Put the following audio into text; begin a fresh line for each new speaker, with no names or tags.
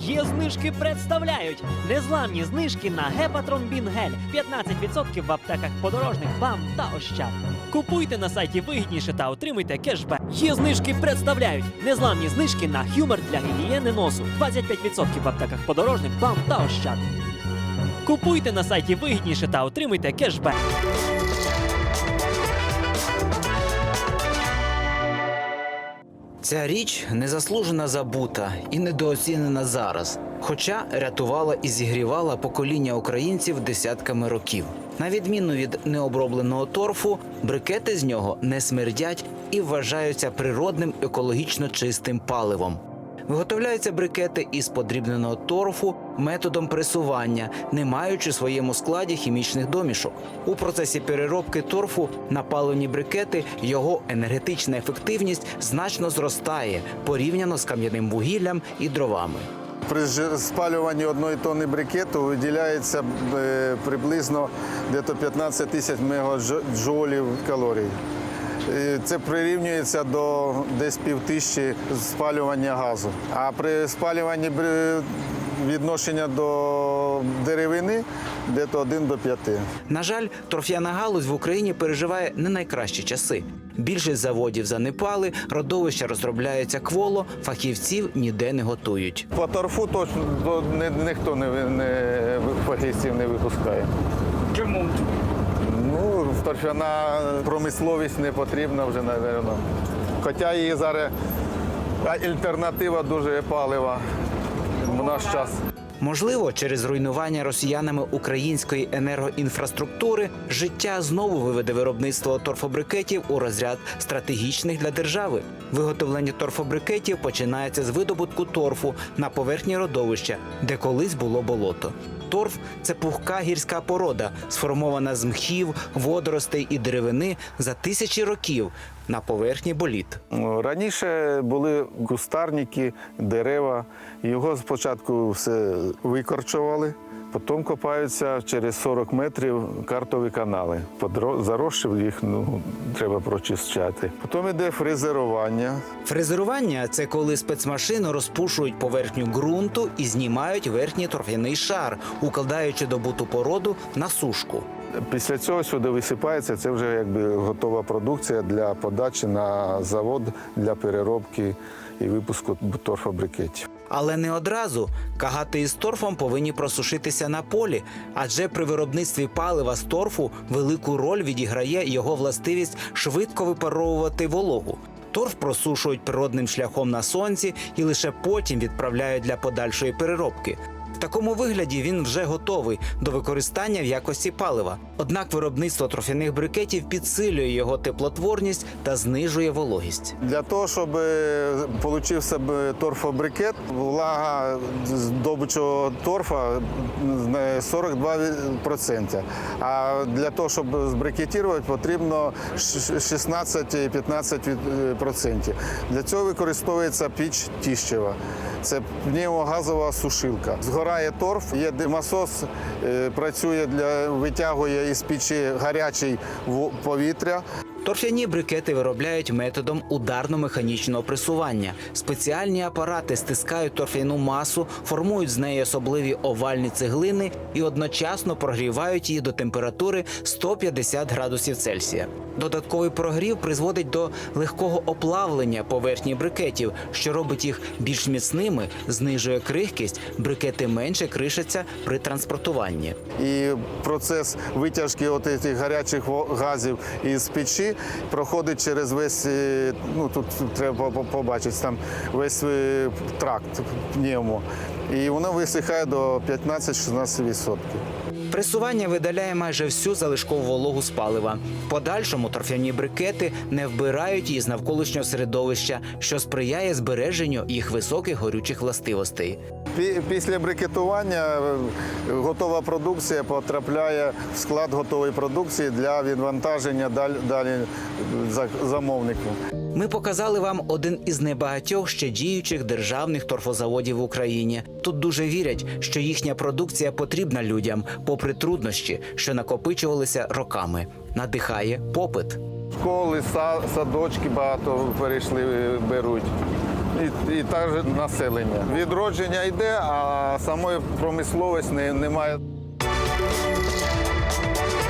Є знижки представляють незламні знижки на гепатромбін гель 15% в аптеках подорожник, бам та ощад. Купуйте на сайті вигідніше та отримуйте кешбек. Є знижки представляють незламні знижки на хюмер для гігієни носу 25% в аптеках подорожник, бам та ощад. Купуйте на сайті вигідніше та отримуйте кешбек.
Ця річ незаслужено забута і недооцінена зараз, хоча рятувала і зігрівала покоління українців десятками років. На відміну від необробленого торфу, брикети з нього не смердять і вважаються природним екологічно чистим паливом. Виготовляються брикети із подрібненого торфу методом пресування, не маючи в своєму складі хімічних домішок. У процесі переробки торфу на паливні брикети його енергетична ефективність значно зростає порівняно з кам'яним вугіллям і дровами.
При спалюванні одної тонни брикету виділяється е, приблизно дето 15 тисяч мегаджолів калорій. Це прирівнюється до десь півтисячі спалювання газу. А при спалюванні відношення до деревини дето 1 до 5.
На жаль, торф'яна галузь в Україні переживає не найкращі часи. Більшість заводів занепали, родовища розробляються кволо, фахівців ніде не готують.
По торфу точно ні- ніхто не, ви- не фахівців не випускає.
Чому?
Торфяна промисловість не потрібна вже, напевно. Хоча її зараз альтернатива дуже палива в наш час.
Можливо, через руйнування росіянами української енергоінфраструктури життя знову виведе виробництво торфобрикетів у розряд стратегічних для держави. Виготовлення торфобрикетів починається з видобутку торфу на поверхні родовища, де колись було болото. Торф це пухка гірська порода, сформована з мхів, водоростей і деревини за тисячі років на поверхні боліт.
Ну, Раніше були кустарники, дерева. Його спочатку все викорчували, потім копаються через 40 метрів картові канали. Заросшив їх ну, треба прочищати. Потім йде фрезерування.
Фрезерування це коли спецмашини розпушують поверхню ґрунту і знімають верхній торфяний шар, укладаючи добуту породу на сушку.
Після цього сюди висипається, це вже якби готова продукція для подачі на завод для переробки і випуску торфобрикетів.
Але не одразу кагати із торфом повинні просушитися на полі, адже при виробництві палива з торфу велику роль відіграє його властивість швидко випаровувати вологу. Торф просушують природним шляхом на сонці і лише потім відправляють для подальшої переробки. Такому вигляді він вже готовий до використання в якості палива. Однак виробництво торфяних брикетів підсилює його теплотворність та знижує вологість.
Для того, щоб отримався б торфобрикет, влага здобичого торфа е, 42%. А для того, щоб збрикетувати, потрібно ш- 16-15%. Для цього використовується піч Тіщева. Це пневмогазова сушилка. Згорає торф, є димосос, е, працює для витягує із печі гарячий повітря.
Торфяні брикети виробляють методом ударно-механічного пресування. Спеціальні апарати стискають торфяну масу, формують з неї особливі овальні цеглини і одночасно прогрівають її до температури 150 градусів Цельсія. Додатковий прогрів призводить до легкого оплавлення поверхні брикетів, що робить їх більш міцними, знижує крихкість, брикети менше кришаться при транспортуванні.
І процес витяжки от цих гарячих газів із печі проходить через весь, е, ну тут треба побачити, там весь е, тракт пневмо. І воно висихає до 15-16%.
Пресування видаляє майже всю залишкову вологу з палива. В подальшому торфяні брикети не вбирають її з навколишнього середовища, що сприяє збереженню їх високих горючих властивостей.
Пі- Після брикетування е, готова продукція потрапляє в склад готової продукції для відвантаження далі, далі замовнику.
Ми показали вам один із небагатьох ще діючих державних торфозаводів в Україні. Тут дуже вірять, що їхня продукція потрібна людям, попри труднощі, що накопичувалися роками. Надихає попит.
Школи, садочки багато перейшли, беруть. і, і також населення. Відродження йде, а самої промисловості не- немає.